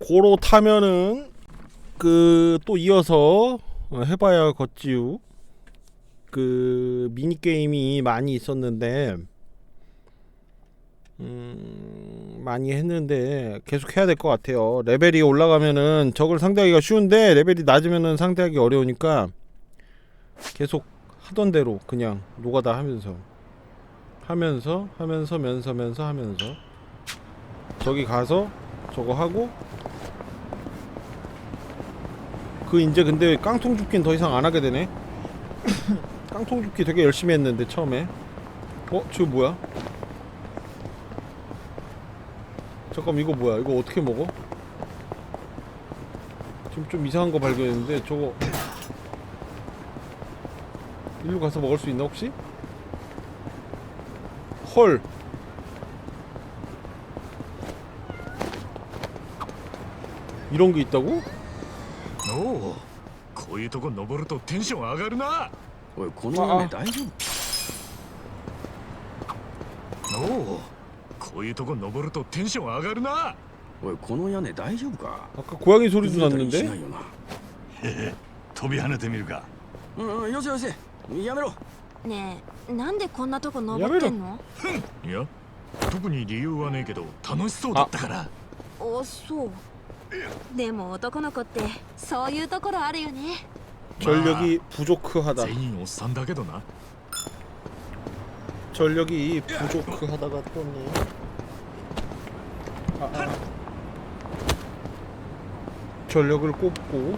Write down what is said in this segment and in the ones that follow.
고로 타면은 그 또 이어서 어, 해봐야 걷지요. 그 미니 게임이 많이 있었는데 음 많이 했는데 계속 해야 될 것 같아요. 레벨이 올라가면은 적을 상대하기가 쉬운데 레벨이 낮으면은 상대하기 어려우니까 계속 하던 대로 그냥 노가다 하면서 하면서 하면서 면서 면서 하면서 저기 가서 저거 하고 그 이제 근데 깡통 줍기는 더 이상 안 하게 되네. 깡통 줍기 되게 열심히 했는데 처음에. 어, 저거 뭐야? 잠깐 이거 뭐야? 이거 어떻게 먹어? 지금 좀 이상한 거 발견했는데 저거 일로 가서 먹을 수 있나 혹시? 헐. 이런 게 있다고? おおこういうとこ登るとテンション上がるなおいこの屋根大丈おおこういうとこ登るとテンション上がるな夫おいこの屋根大丈夫か 아까 고양이 소리도 崩れたりし 났는데? ないよな飛び跳ねてみるかうんうんよせよせやめろねえなんでこんなとこ登ってんのいや特に理由はねえけど楽しそうだったからあそう でも男の子ってそういうところあるよね 전력이 부족하다. 全員おっさんだけどな 전력이 부족하다가 떴네. 아, 아. 전력을 꼽고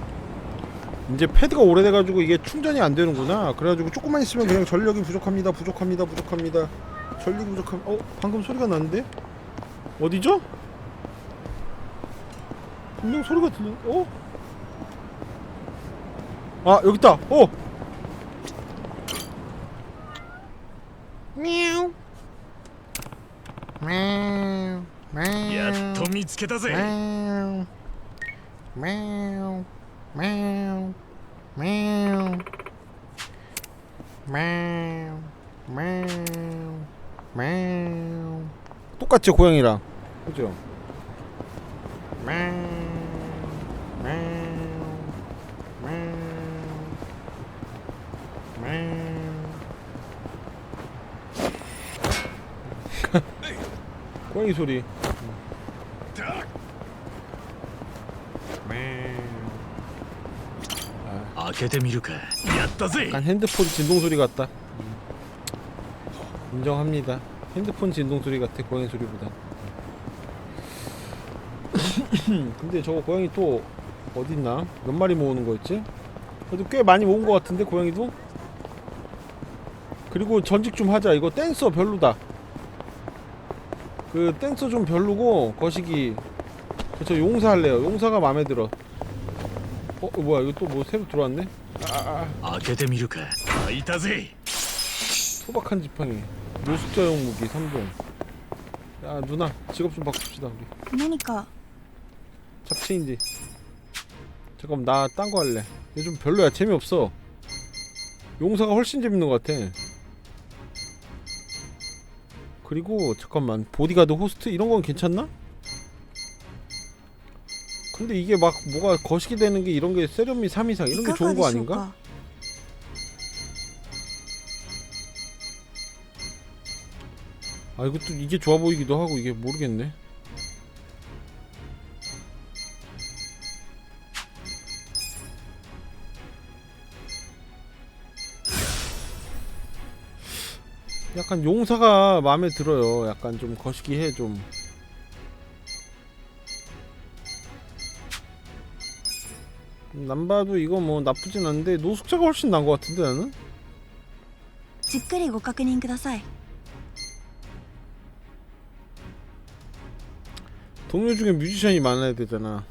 이제 패드가 오래돼가지고 이게 충전이 안 되는구나. 그래가지고 조금만 있으면 그냥 전력이 부족합니다, 부족합니다, 부족합니다. 전력이 부족함. 어, 방금 소리가 났는데? 어디죠? 분명 소리가 들리. 어? 아 여기 있다. 어. 미우. 미우. 미우. やっと見つけたぜ Meow. Meow. Meow. Meow. Meow. Meow. Meow. 똑같죠 고양이랑 그죠? Meow. Meow. 고양이 소리. 아, 약간 핸드폰 진동 소리 같다. 인정합니다. 핸드폰 진동 소리 같아 고양이 소리보다. 근데 저거 고양이 또 어딨나? 몇 마리 모으는 거였지? 그래도 꽤 많이 모은 것 같은데 고양이도? 그리고 전직 좀 하자. 이거 댄서 별로다. 그 댄서 좀 별로고 거시기. 저 용사 할래요. 용사가 마음에 들어. 어 뭐야? 이거 또 뭐 새로 들어왔네? 아게데미루카 아이타세 소박한 지팡이. 노숙자용 무기 3종 야 누나 직업 좀 바꿉시다 우리. 何か 잡채인지. 잠깐만 나 딴 거 할래. 요즘 별로야 재미없어. 용사가 훨씬 재밌는 것 같아. 그리고 잠깐만 보디가드 호스트 이런 건 괜찮나? 근데 이게 막 뭐가 거시기 되는 게 이런 게 세련미 3 이상 이런 게 좋은 거 아닌가? 아 이것도 이게 좋아 보이기도 하고 이게 모르겠네. 약간 용사가 마음에 들어요. 약간 좀 거시기 해 좀. 남봐도 이거 뭐 나쁘진 않은데 노숙자가 훨씬 나은 것 같은데 나는? じっくりご確認ください 동료 중에 뮤지션이 많아야 되잖아.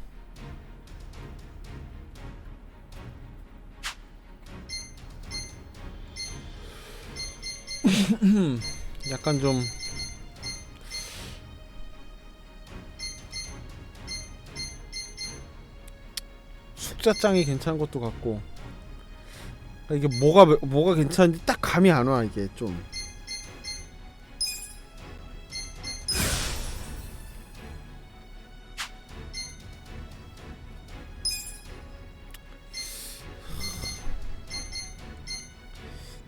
약간 좀 숙자짱이 괜찮은 것도 같고 이게 뭐가 뭐가 괜찮은지 딱 감이 안 와 이게 좀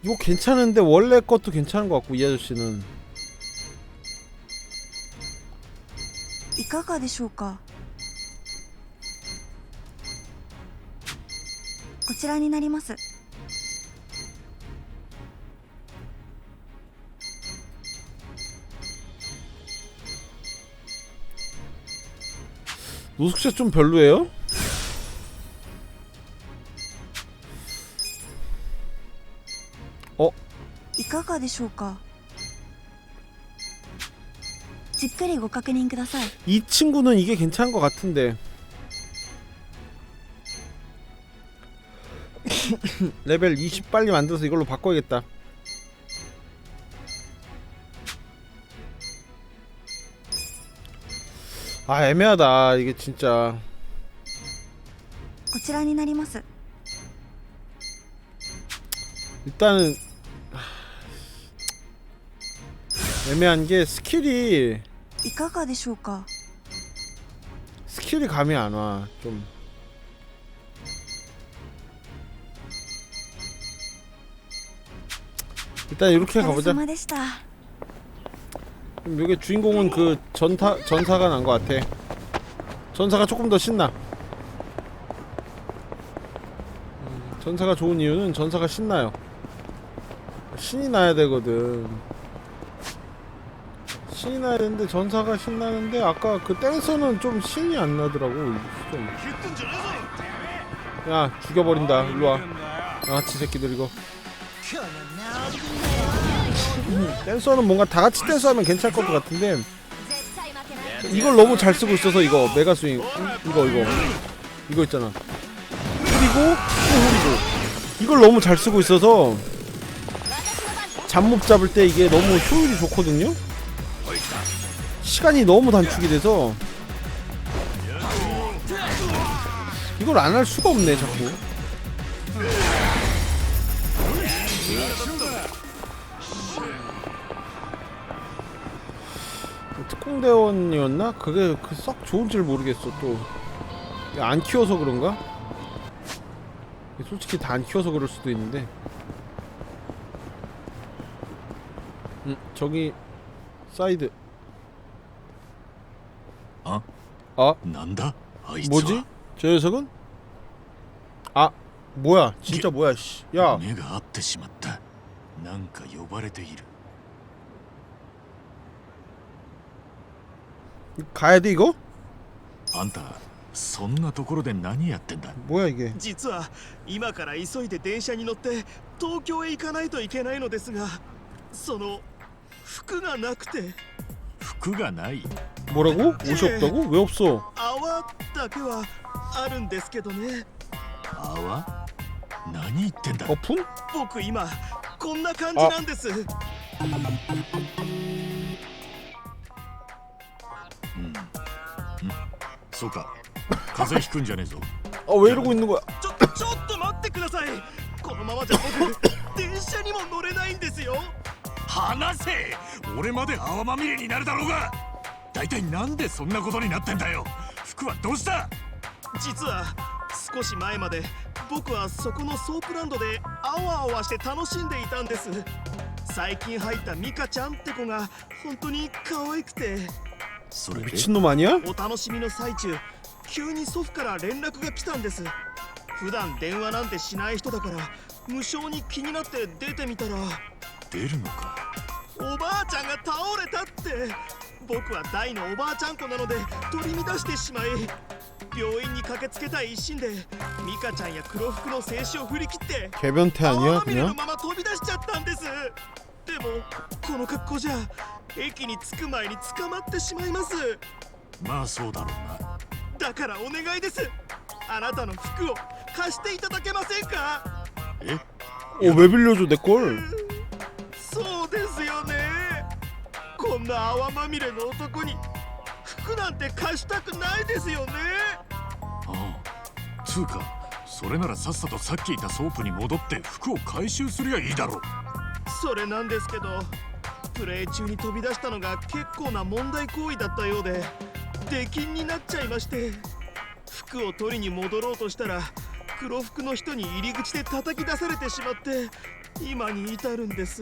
이거 괜찮은데 원래 것도 괜찮은 것 같고 이 아저씨는 いかがでしょうかこちらになります 노숙자 좀 별로예요? かがでしょうかじっくりご確認ください 이 친구는 이게 괜찮은 것 같은데 레벨 20 빨리 만들어서 이걸로 바꿔야겠다 아 애매하다 이게 진짜 こちらになります 일단은 애매한 게 스킬이 いかがでしょうか 스킬이 감이 안 와. 좀 일단 이렇게 お疲れ 가보자. 様でした 그럼 여기 주인공은 그 전타 전사가 난 것 같아. 전사가 조금 더 신나. 음, 전사가 좋은 이유는 전사가 신나요. 신이 나야 되거든. 신이 나야 되는데 전사가 신나는데 아까 그 댄서는 좀 신이 안 나더라고 좀. 야 죽여버린다. 일로와. 아지 새끼들 이거. 댄서는 뭔가 다같이 댄서하면 괜찮을 것 같은데 이걸 너무 잘 쓰고 있어서 이거 메가스윙 이거 이거. 이거 있잖아. 그리고 후리고 이걸 너무 잘 쓰고 있어서 잡몹 잡을 때 이게 너무 효율이 좋거든요? 시간이 너무 단축이 돼서 이걸 안 할 수가 없네 자꾸 특공대원이었나? 그게 그 썩 좋은지를 모르겠어 또안 키워서 그런가? 솔직히 다 안 키워서 그럴 수도 있는데 음 저기 사이드 あ 아 なんだあいつは 뭐지? 저 녀석은? 아 뭐야 진짜 뭐야 씨야 目が合ってしまったなんか呼ばれている 가야 돼 이거? あんたそんなところで何やってんだ 뭐야 이게 実は今から急いで電車に乗って東京へ行かないといけないのですがその 服がなくて服がない 뭐라고? 옷이 없다고? 왜 없어? 泡だけはあるんですけどね泡何言ってんだ 거품? 僕今こんな感じなんですうんそうか風邪ひくんじゃねえぞ 아 왜 이러고 있는 거야? ちょちょっと待ってくださいこのままじゃ僕電車にも乗れないんですよ 話せ俺まで泡まみれになるだろうが大体なんでそんなことになってんだよ服はどうした実は少し前まで僕はそこのソープランドであわあわして楽しんでいたんです最近入ったミカちゃんって子が本当に可愛くてそれで 미친놈 아니야? お楽しみの最中急に祖父から連絡が来たんです普段電話なんてしない人だから無性に気になって出てみたら 出るのかおばあちゃんが倒れたって僕は大のおばあちゃん子なので取り乱してしまい病院に駆けつけた一心でミカちゃんや黒服の静止を振り切って 개변태 아니야 泡まみれの 그냥? まま飛び出しちゃったんですでもこの格好じゃ駅に着く前に捕まってしまいますまあそうだろうなだからお願いですあなたの服を貸していただけませんか え 어 왜 빌려줘 내 걸? こんな泡まみれの男に服なんて貸したくないですよね。ああ。つうかそれならさっさとさっきいたソープに戻って服を回収すりゃいいだろう。それなんですけどプレイ中に飛び出したのが結構な問題行為だったようで出禁になっちゃいまして服を取りに戻ろうとしたら黒服の人に入り口で叩き出されてしまって今に至るんです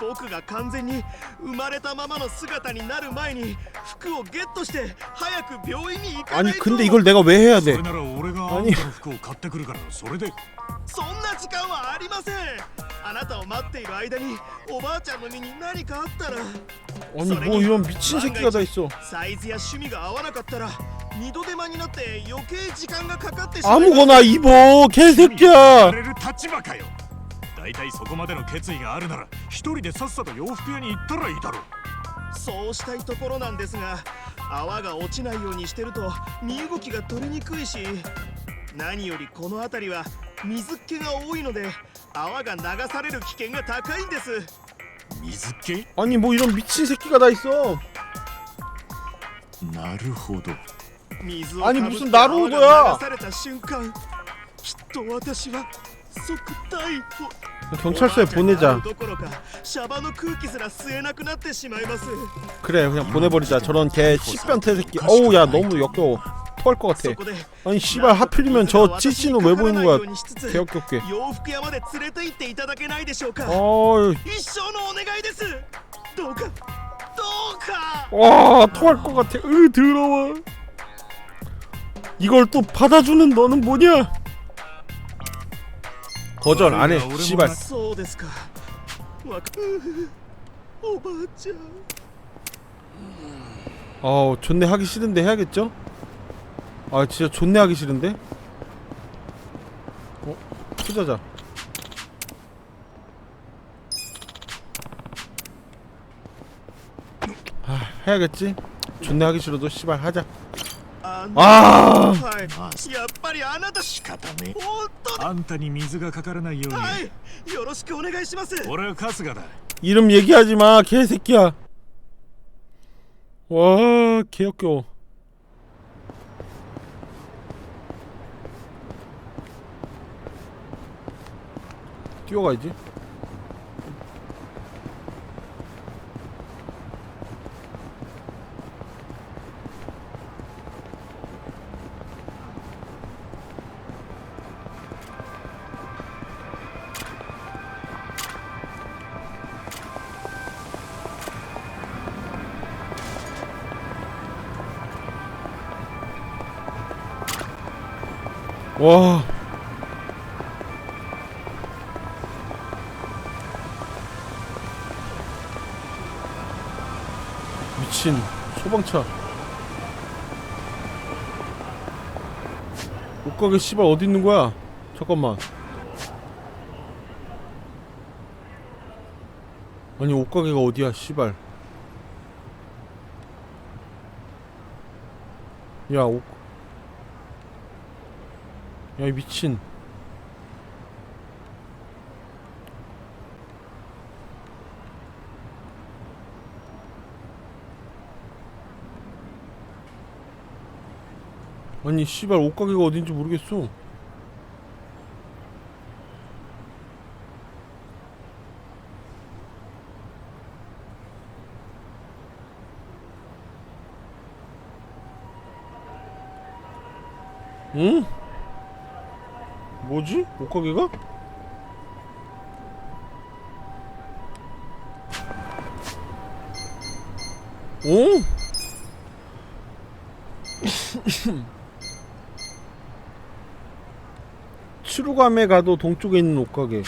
僕が完全に生まれたままの姿になる前に服をゲットして早く病院に行かな 아니 いと 근데 이걸 내가 왜 해야 そ 돼 れなら俺があん何たの服を買ってくるからそれでそんな時間はありませんあなたを待っている間におばあちゃんの身に何かあったら 아니 뭐 이런 미친 새끼가 다 있어 サイズや趣味が合わなかったら二度手間になって余計時間がかかってしまいます 아무거나 입어 や 개새끼야 れる立場かよ 大体そこまでの決意があるなら一人でさっさと洋服屋に行ったらいいだろそうしたいところなんですが泡が落ちないようにしてると身動きが取りにくいし何よりこの辺りは水っ気が多いので泡が流される危険が高いんです水気 아니 뭐 이런 미친 새끼가 다 있어 なるほど水をあにかぶって 무슨 나루도야 泡が流された瞬間きっと私は即逮捕 경찰서에 おばあちゃんに会 보내자 うどころかシャバの空気すら吸えなくなってしまいます 그래 그냥 보내버리자 저런 개 씨변태 새끼 어우 야 너무 역겨워 토할 것 そ 같아 こで 아니 씨발 하필이면 저 찌찌는 왜 보이는 거야 ようにしつつ 개역겹게 洋服屋まで連れて行っていただけないでしょうか 어이 一生のお願いですどうかどうか 와 토할 것 같아 으 더러워 이걸 또 받아주는 너는 뭐냐 거절 안해 씨발 そうですかわかおばあちゃん 아우 존내 하기 싫은데 해야겠죠? 아 진짜 존내 하기 싫은데? 어? 투자자 아 해야겠지? 존내 하기 싫어도 씨발 하자 ああはいやっぱりあなた仕方ね本当だあんたに水がかからないように、はいよろしくお願いします俺は春日だ 이름 얘기하지 마 개새끼야 와 개역겨워 뛰어가야지 소방차 옷가게 씨발 어디 있는 거야? 잠깐만. 아니 옷가게가 어디야 씨발. 야 옷... 야이 미친 아니 씨발 옷가게가 어딘지 모르겠어 응? 뭐지? 옷가게가? 오? 추루감에 가도 동쪽에 있는 옷가게.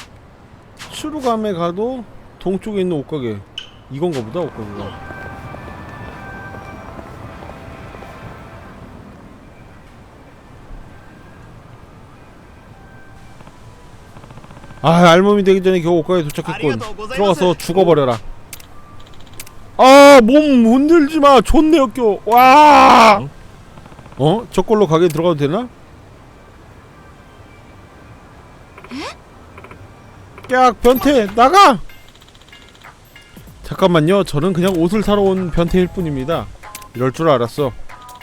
추루감에 가도 동쪽에 있는 옷가게. 이건가 보다 옷가게가. 아 알몸이 되기 전에 겨우 옷가게 도착했군. 들어가서 죽어버려라. 아 몸 흔들지 마. 존내 역겨 와! 어? 저걸로 가게 들어가도 되나? 야 변태 나가! 잠깐만요. 저는 그냥 옷을 사러 온 변태일 뿐입니다. 이럴 줄 알았어.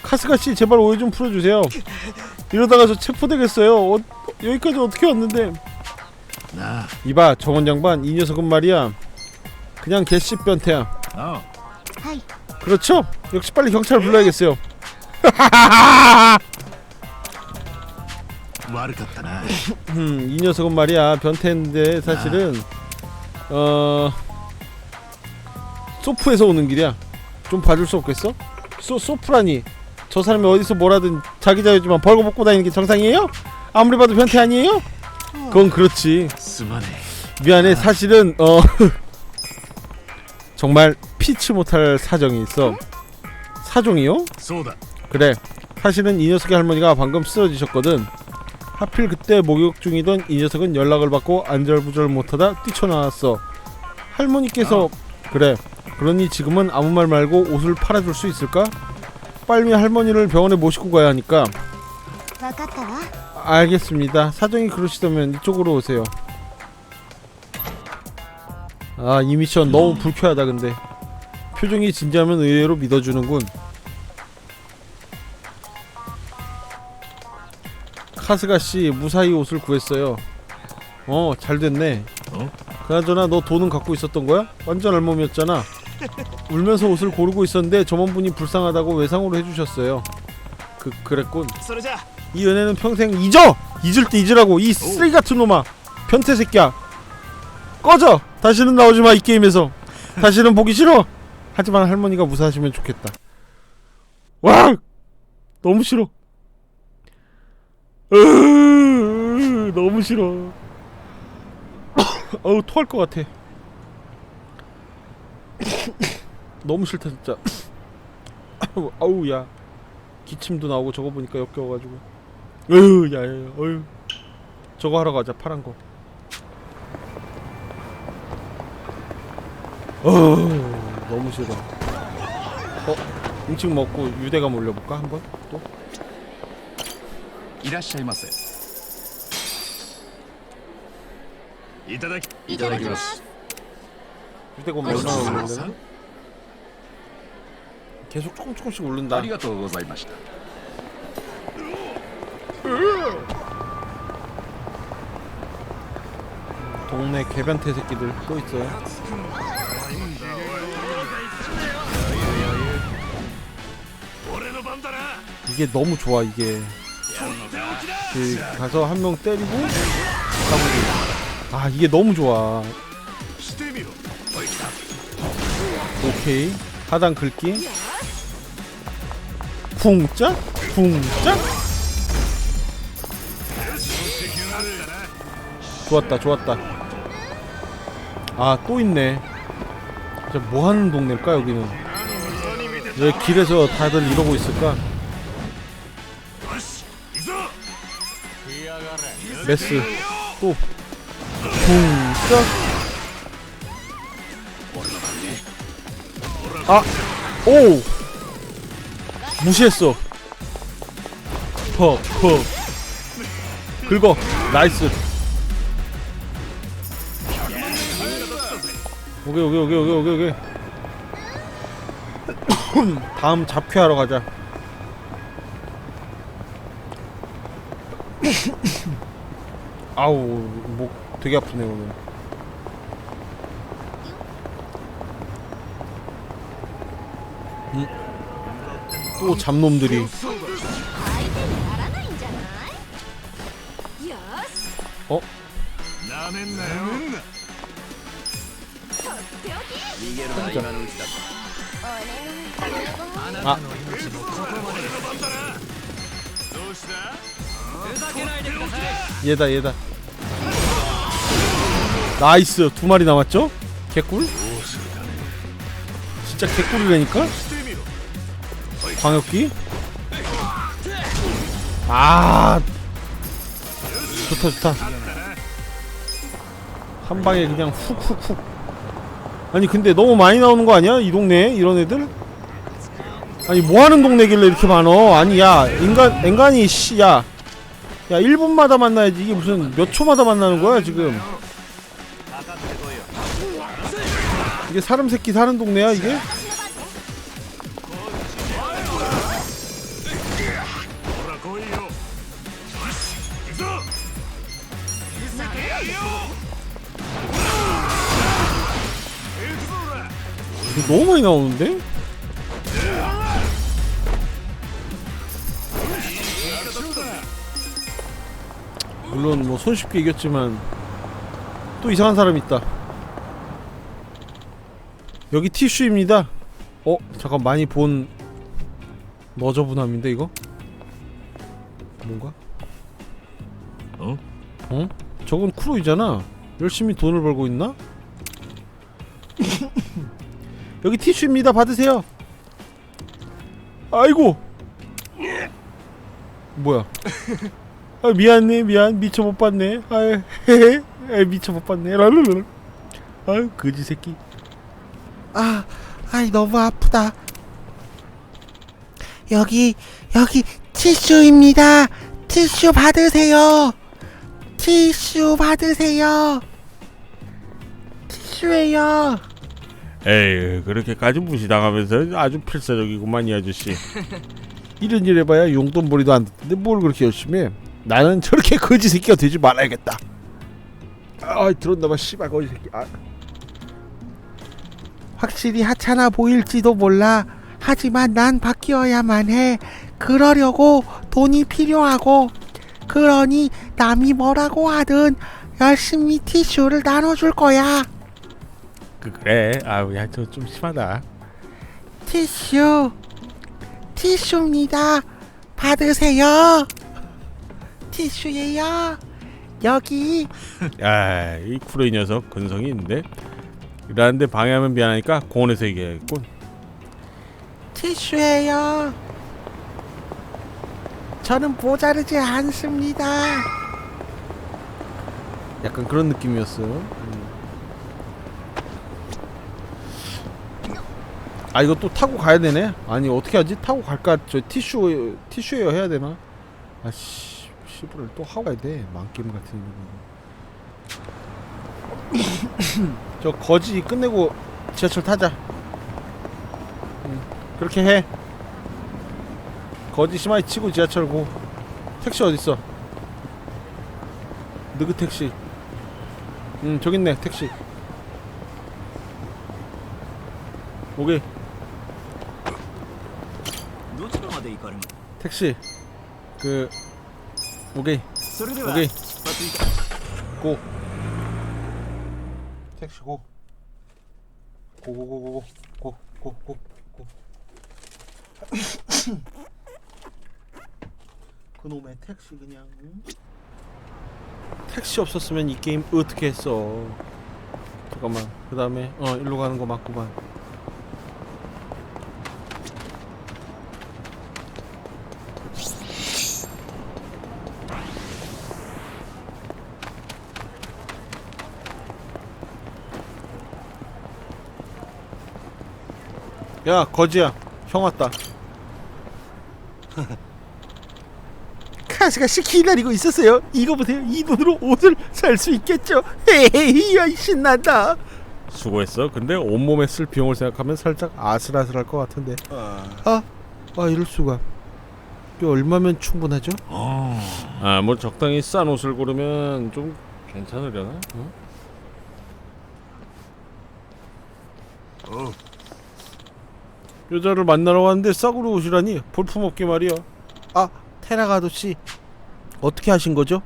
카스가씨 제발 오해 좀 풀어주세요. 이러다가 저 체포되겠어요. 어, 여기까지 어떻게 왔는데? 나. 이봐 정원 양반 이 녀석은 말이야. 그냥 개씨 변태야. 어. 그렇죠? 역시 빨리 경찰 불러야겠어요. 悪かったな 음, 이 녀석은 말이야 변태인데 사실은 어 소프에서 오는 길이야 좀 봐줄 수 없겠어? 소, 소프라니 저 사람이 어디서 뭐라든 자기 자유지만 벌거벗고 다니는 게 정상이에요? 아무리 봐도 변태 아니에요? 그건 그렇지 すまね 미안해 사실은 어 정말 피치 못할 사정이 있어 사정이요? えそうだ 그래 사실은 이 녀석의 할머니가 방금 쓰러지셨거든 하필 그때 목욕 중이던 이 녀석은 연락을 받고 안절부절 못하다 뛰쳐나왔어. 할머니께서 아. 그래. 그러니 지금은 아무 말 말고 옷을 팔아줄 수 있을까? 빨리 할머니를 병원에 모시고 가야 하니까. 알겠습니다. 사정이 그러시다면 이쪽으로 오세요. 아, 이 미션 너무 음. 불쾌하다 근데. 표정이 진지하면 의외로 믿어주는군. 카스가 씨 무사히 옷을 구했어요. 어, 잘 됐네. 어? 그나저나 너 돈은 갖고 있었던 거야? 완전 알몸이었잖아. 울면서 옷을 고르고 있었는데 점원분이 불쌍하다고 외상으로 해주셨어요. 그 그랬군. 이 은혜는 평생 잊어. 잊을 때 잊으라고 이 쓰레기 같은 놈아. 변태 새끼야. 꺼져. 다시는 나오지 마 이 게임에서. 다시는 보기 싫어. 하지만 할머니가 무사하시면 좋겠다. 와! 너무 싫어. 너무 싫어. 어우 토할 것 같아. 너무 싫다 진짜. 아우, 야. 기침도 나오고 저거 보니까 역겨워가지고. 으 야야 어휴. 저거 하러 가자 파란 거. 어, 너무 싫어. 어 음식 먹고 유대감 올려볼까 한번? 또 いらっしゃいませいただきいただきます。 유대감 ごち 얼마나 そうさま 올리려나 계속 조금 조금씩 오른다 ありがとうございました。 동네 개변태 새끼들 또 있어요 俺の番だな 이게 너무 좋아 이게 그 가서 한 명 때리고 가보기. 아 이게 너무 좋아. 오케이 하단 긁기. 쿵짝 쿵짝. 좋았다 좋았다. 아 또 있네. 뭐 하는 동네일까 여기는? 왜 길에서 다들 이러고 있을까? 메스. 또. 쿵짝 아! 오! 무시했어. 퍽, 퍽 긁어. 나이스. 오케이 오케이 오케이 오케이 오케이 다음 잡캐하러 가자 아우 목 되게 아프네 오늘 음. 또 잡놈들이 어? 진짜. 아, 아. 얘다 얘다 나이스 두 마리 남았죠? 개꿀? 진짜 개꿀이라니까? 광역기? 아 좋다 좋다 한 방에 그냥 훅훅훅 아니 근데 너무 많이 나오는 거 아니야? 이 동네에 이런 애들? 아니 뭐하는 동네길래 이렇게 많어 아니 야 인간 인간이 씨야 야 1분마다 만나야지 이게 무슨 몇 초마다 만나는 거야 지금 이게 사람 새끼 사는 동네야 이게? 너무 많이 나오는데? 물론 뭐 손쉽게 이겼지만 또 이상한 사람 있다. 여기 티슈입니다. 어 잠깐 많이 본 너저분함인데 이거? 뭔가? 어? 어? 저건 크루이잖아. 열심히 돈을 벌고 있나? 여기 티슈입니다. 받으세요. 아이고. 뭐야? 아 미안해 미안 미쳐 못 봤네. 아 헤헤 아, 미쳐 못 봤네. 랄랄랄. 아유 거지 새끼. 아, 아이 너무 아프다. 여기 여기 티슈입니다. 티슈 받으세요. 티슈 받으세요. 티슈예요. 에이 그렇게까지 무시당하면서 아주 필사적이구만 이 아저씨. 이런 일 해봐야 용돈벌이도 안 듣는데 뭘 그렇게 열심히 해? 나는 저렇게 거지 새끼가 되지 말아야겠다. 아 들었나봐 씨발 거지 새끼. 아. 확실히 하찮아 보일지도 몰라. 하지만 난 바뀌어야만 해. 그러려고 돈이 필요하고. 그러니 남이 뭐라고 하든 열심히 티슈를 나눠줄 거야. 그 그래. 아우 야저 좀 심하다. 티슈. 티슈입니다. 받으세요. 티슈예요. 여기 야이 쿠로이 녀석 근성이 있는데. 이러는데 방해하면 미안하니까 공원에서 얘기해야겠군. 티슈예요. 저는 모자르지 않습니다. 약간 그런 느낌이었어. 음. 아 이거 또 타고 가야 되네. 아니 어떻게 하지? 타고 갈까? 저 티슈 티슈에어 해야 되나? 아씨 씨부를 또 하고 가야 돼. 망게임 같은 이런 저 거지 끝내고 지하철 타자. 그렇게 해. 거지 심하게 치고 지하철 고. 택시 어딨어? 느그 택시. 응, 저기 있네, 택시. 오게. 택시. 그 오케이. 오케이. 고. 택시 고. 고고고고고. 고고고. 고. 그놈의 택시 그냥. 택시 없었으면 이 게임 어떻게 했어? 잠깐만. 그다음에 어 일로 가는 거 맞구만. 야 거지야. 형 왔다. 카스가 씨 기다리고 있었어요. 이거 보세요. 이 돈으로 옷을 살 수 있겠죠? 헤헤 야 신난다. 수고했어. 근데 온몸에 쓸 비용을 생각하면 살짝 아슬아슬할 것 같은데. 아, 아 이럴 수가. 이게 얼마면 충분하죠? 아. 뭐 적당히 싼 옷을 고르면 좀 괜찮으려나? 어? 어 여자를 만나러 왔는데 싸구려 옷이라니? 볼품없게 말이야. 아 테라가 아저씨 어떻게 하신 거죠?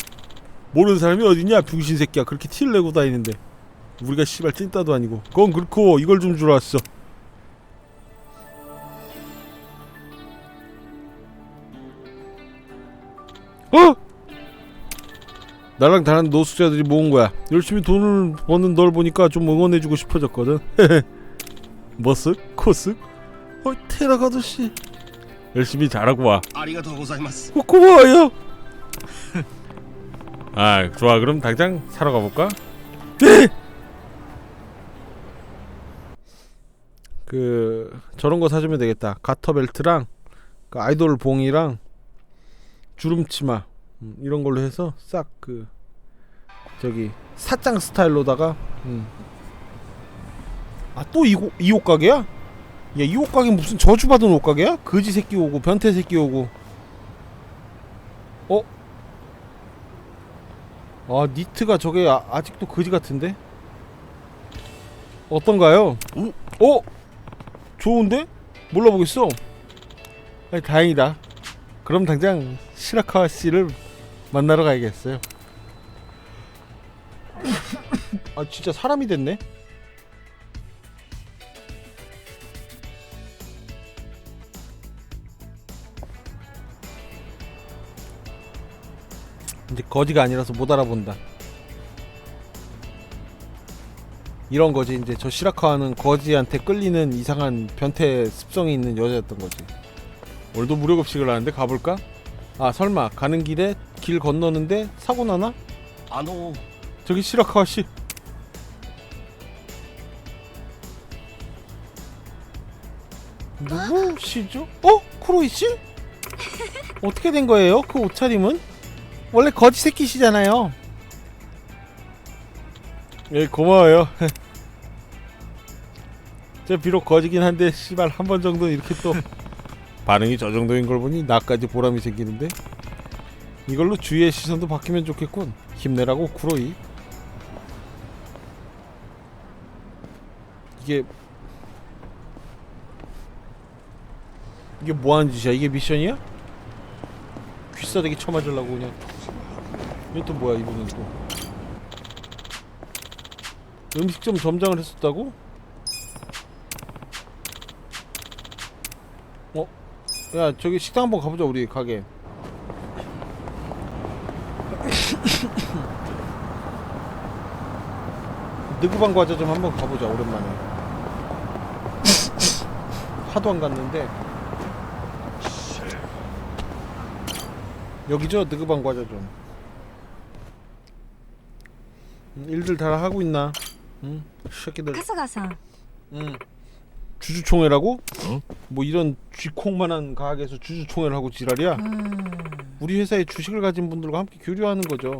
모르는 사람이 어딨냐 병신 새끼야. 그렇게 티를 내고 다니는데. 우리가 씨발 찐따도 아니고. 그건 그렇고 이걸 좀 주러 왔어. 어? 나랑 다른 노숙자들이 모은 거야. 열심히 돈을 버는 널 보니까 좀 응원해주고 싶어졌거든. 머쓱 코쓱 어 테라 아저씨 열심히 잘하고 와 ありがとうございます 어, 고마워요 아 좋아 그럼 당장 사러 가볼까? 네! 그 저런 거 사주면 되겠다 가터벨트랑 그 아이돌 봉이랑 주름치마 음, 이런 걸로 해서 싹 그 저기 사짱 스타일로다가 음. 아또 이옷 이옷 가게야? 야 이 옷 가게 무슨 저주받은 옷 가게야? 거지 새끼 오고 변태 새끼 오고 어? 아 니트가 저게 아, 아직도 거지 같은데? 어떤가요? 오? 어? 좋은데? 몰라보겠어. 아니, 다행이다. 그럼 당장 시라카와 씨를 만나러 가야겠어요. 아 진짜 사람이 됐네. 이제 거지가 아니라서 못 알아본다. 이런 거지 이제 저 시라카와는 거지한테 끌리는 이상한 변태 습성이 있는 여자였던 거지. 오늘도 무료급식을 하는데 가볼까? 아 설마 가는 길에 길 건너는데 사고 나나? あの 저기 시라카와 씨. 누구시죠? 어? 쿠로이 씨? 어떻게 된 거예요? 그 옷차림은? 원래 거지 새끼시잖아요. 예, 고마워요. 저 비록 거지긴 한데 씨발 한 번 정도 이렇게 또 반응이 저 정도인 걸 보니 나까지 보람이 생기는데 이걸로 주위의 시선도 바뀌면 좋겠군. 힘내라고 쿠로이. 이게 이게 뭐 하는 짓이야? 이게 미션이야? 귀싸대기 쳐맞으려고 그냥 이게 또 뭐야 이분은 또? 음식점 점장을 했었다고? 어? 야 저기 식당 한번 가보자 우리 가게. 느그방 과자 좀 한번 가보자 오랜만에. 하도 안 갔는데. 여기죠 느그방 과자 좀 음, 음, 일들 다 하고 있나? 응? 새끼들. 카스가사. 응. 주주총회라고? 어? 뭐 이런 쥐콩만한 가게에서 주주총회를 하고 지랄이야? 음. 우리 회사에 주식을 가진 분들과 함께 교류하는 거죠.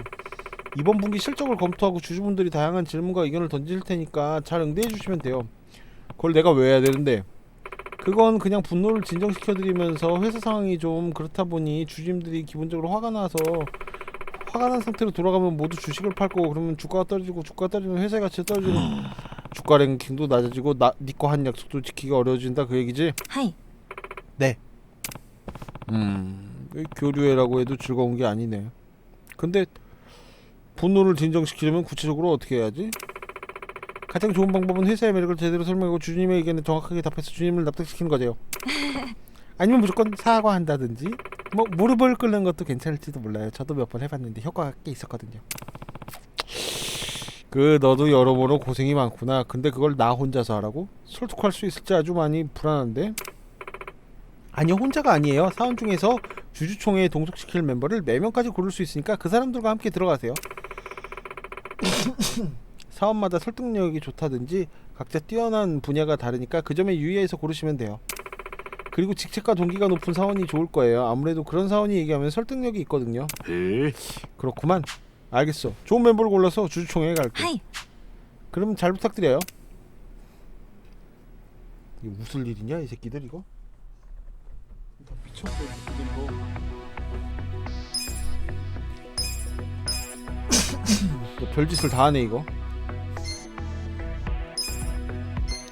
이번 분기 실적을 검토하고 주주분들이 다양한 질문과 의견을 던질 테니까 잘 응대해 주시면 돼요. 그걸 내가 왜 해야 되는데? 그건 그냥 분노를 진정시켜드리면서 회사 상황이 좀 그렇다 보니 주주님들이 기본적으로 화가 나서 화가 난 상태로 돌아가면 모두 주식을 팔 거고 그러면 주가가 떨어지고 주가가 떨어지면 회사의 가치가 떨어지고 주가 랭킹도 낮아지고 나 니꺼 한 약속도 지키기 어려워진다 그 얘기지? はい 음, 교류회라고 해도 즐거운 게 아니네. 근데 분노를 진정시키려면 구체적으로 어떻게 해야지? 가장 좋은 방법은 회사의 매력을 제대로 설명하고 주님의 의견에 정확하게 답해서 주님을 납득시키는 거죠. 아니면 무조건 사과한다든지 뭐 무릎을 꿇는 것도 괜찮을지도 몰라요. 저도 몇 번 해봤는데 효과가 꽤 있었거든요. 그 너도 여러모로 고생이 많구나. 근데 그걸 나 혼자서 하라고? 설득할 수 있을지 아주 많이 불안한데. 아니요 혼자가 아니에요 사원 중에서 주주총회에 동석시킬 멤버를 4명까지 고를 수 있으니까 그 사람들과 함께 들어가세요 사원마다 설득력이 좋다든지 각자 뛰어난 분야가 다르니까 그 점에 유의해서 고르시면 돼요 그리고 직책과 동기가 높은 사원이 좋을 거예요. 아무래도 그런 사원이 얘기하면 설득력이 있거든요. 에이. 그렇구만. 알겠어. 좋은 멤버를 골라서 주주총회에 갈게. 하이. 그럼 잘 부탁드려요. 이게 웃을 일이냐 이 새끼들 이거? 미쳤어 이 별짓을 다 하네 이거.